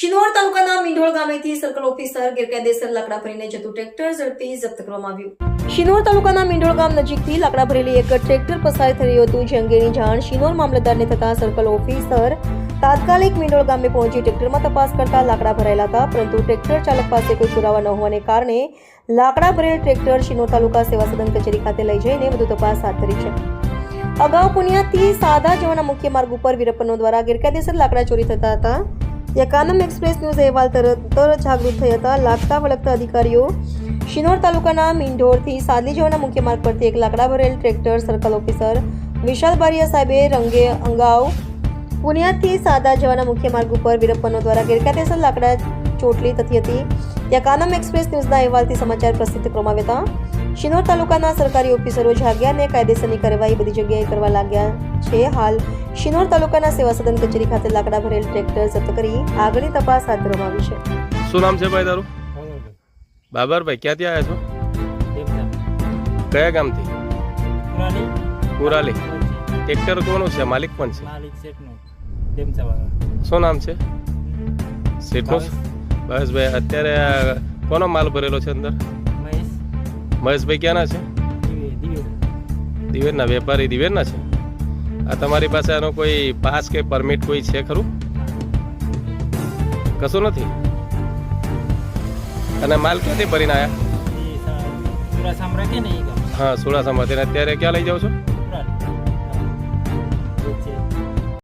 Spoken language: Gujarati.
શિનોર તાલુકાના મીંઢોળ ગામેથી સર્કલ ઓફિસર ગેરકાયદેસર લાકડા ભરીને જતું ટ્રેક્ટર ઝડપી જપ્ત કરવામાં આવ્યું. શિનોર તાલુકાના મીંઢોળ ગામ નજીકથી લાકડા ભરેલી એક ટ્રેક્ટર પસાર થઈ રહ્યું હતું, જે અંગેની જાણ શિનોર મામલતદારને થતા સર્કલ ઓફિસર તાત્કાલિક મીંઢોળ ગામે પહોંચી ટ્રેક્ટરમાં તપાસ કરતા લાકડા ભરાયેલા હતા, પરંતુ ટ્રેક્ટર ચાલક પાસે કોઈ પુરાવા ન હોવાને કારણે લાકડા ભરેલ ટ્રેક્ટર શિનોર તાલુકા સેવા સદન કચેરી ખાતે લઈ જઈને વધુ તપાસ હાથ ધરી છે. અગાઉ પુનિયાથી સાદા જવાના મુખ્ય માર્ગ ઉપર વીરપ્પનો દ્વારા ગેરકાયદેસર લાકડા ચોરી થતા હતા. યકાનમ એક્સપ્રેસ ન્યૂઝ અહેવાલ તરત જાગૃત થઈ હતા. લાગતા વળગતા અધિકારીઓ શિનોર તાલુકાના મિંઢોરથી સાદલી જવાના મુખ્ય માર્ગ પરથી એક લાકડા ભરેલ tractor circle officer Vishal Baria સાહેબે રંગે અંગાવ પુનિયાથી સાદા જવાના મુખ્ય માર્ગ ઉપર વીરપ્પનો દ્વારા ગેરકાયદેસર લાકડા ચોટલી થતી હતી. ત્યાં કાનમ એક્સપ્રેસ ન્યૂઝના અહેવાલથી સમાચાર પ્રસિદ્ધ કરવામાં આવ્યા હતા. શિનોર તાલુકાના સરકારી ઓફિસરો જાગ્યા અને કાયદેસરની કાર્યવાહી બધી જગ્યાએ કરવા લાગ્યા છે. હાલ શિનોર તાલુકાના સેવા સદન કચેરી ખાતે લાકડા ભરેલ ટ્રેક્ટર જપ્ત કરી આગળની તપાસ હાથ ધરવામાં આવી છે. શું નામ છે ભાઈ તારું? બાબરભાઈ ક્યાંથી આવ્યા છો? કયા ગામથી? કુરાલી ટ્રેક્ટર કોનું છે? માલિક પણ છે? માલિક શેઠનું. શું નામ છે? શેઠનું? બસ ભાઈ અત્યારે કોનો માલ ભરેલો છે અંદર? મહેશભાઈ ક્યાંના છે? દિવે દિવે દિવેરના વેપારી દિવેરના છે? આ તમારી પાસે આનો કોઈ પાસ કે પરમિટ કોઈ છે ખરું? કશું નથી? અને માલ ક્યાંથી ભરીને આવ્યા હા સુડાસામાંથી અત્યારે ક્યાં લઈ જાઓ છો?